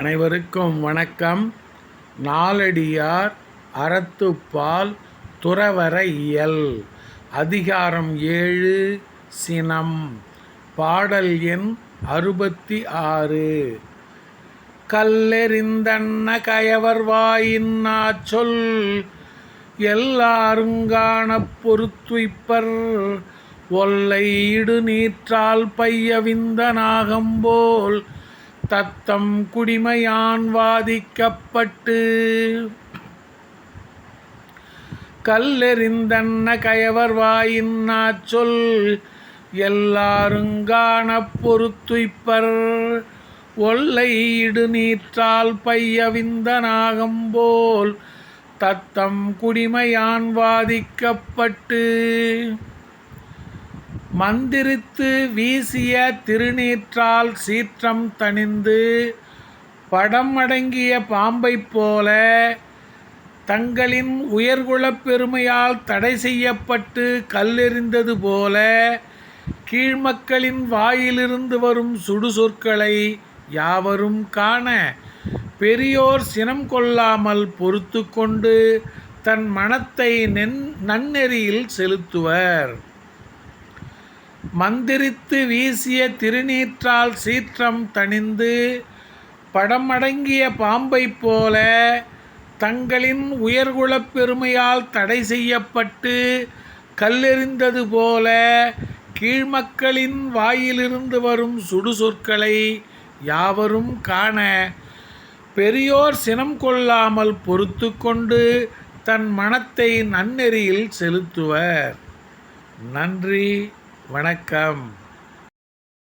அனைவருக்கும் வணக்கம். நாலடியார் அறத்துப்பால் துறவர இயல். அதிகாரம் ஏழு சினம். பாடல் எண் அறுபத்தி ஆறு. கல்லெறிந்தன்ன கயவர் வாயின் சொல். எல்லாருங்கான பொறுத்துய்ப்பர். ஒல்லை இடு நீற்றால் பையவிந்த நாகம்போல் தத்தம் குடிமையான் வாதிக்கப்பட்டு. கல்லெறிந்தன்ன கயவர் வாயின் சொல் எல்லாருங்கான பொறுத்துய்ப்பர். ஒல்லை இடு நீற்றால் பையவிந்த தத்தம் குடிமையான் வாதிக்கப்பட்டு. மந்திரித்து வீசிய திருநீற்றால் சீற்றம் தணிந்து படம் அடங்கிய பாம்பைப் போல தங்களின் உயர்குலப் பெருமையால் தடை செய்யப்பட்டு கல்லெறிந்தது போல கீழ்மக்களின் வாயிலிருந்து வரும் சுடுசொற்களை யாவரும் காண பெரியோர் சினம் கொள்ளாமல் பொறுத்து கொண்டு தன் மனத்தை நென் நன்னெறியில் செலுத்துவர். மந்திரித்து வீசிய திருநீற்றால் சீற்றம் தணிந்து படமடங்கிய பாம்பைப் போல தங்களின் உயர்குலப் பெருமையால் தடை செய்யப்பட்டு கல்லெறிந்தது போல கீழ்மக்களின் வாயிலிருந்து வரும் சுடுசொற்களை யாவரும் காண பெரியோர் சினம் கொள்ளாமல் பொறுத்து கொண்டு தன் மனத்தை நன்னெறியில் செலுத்துவர். நன்றி. வணக்கம்.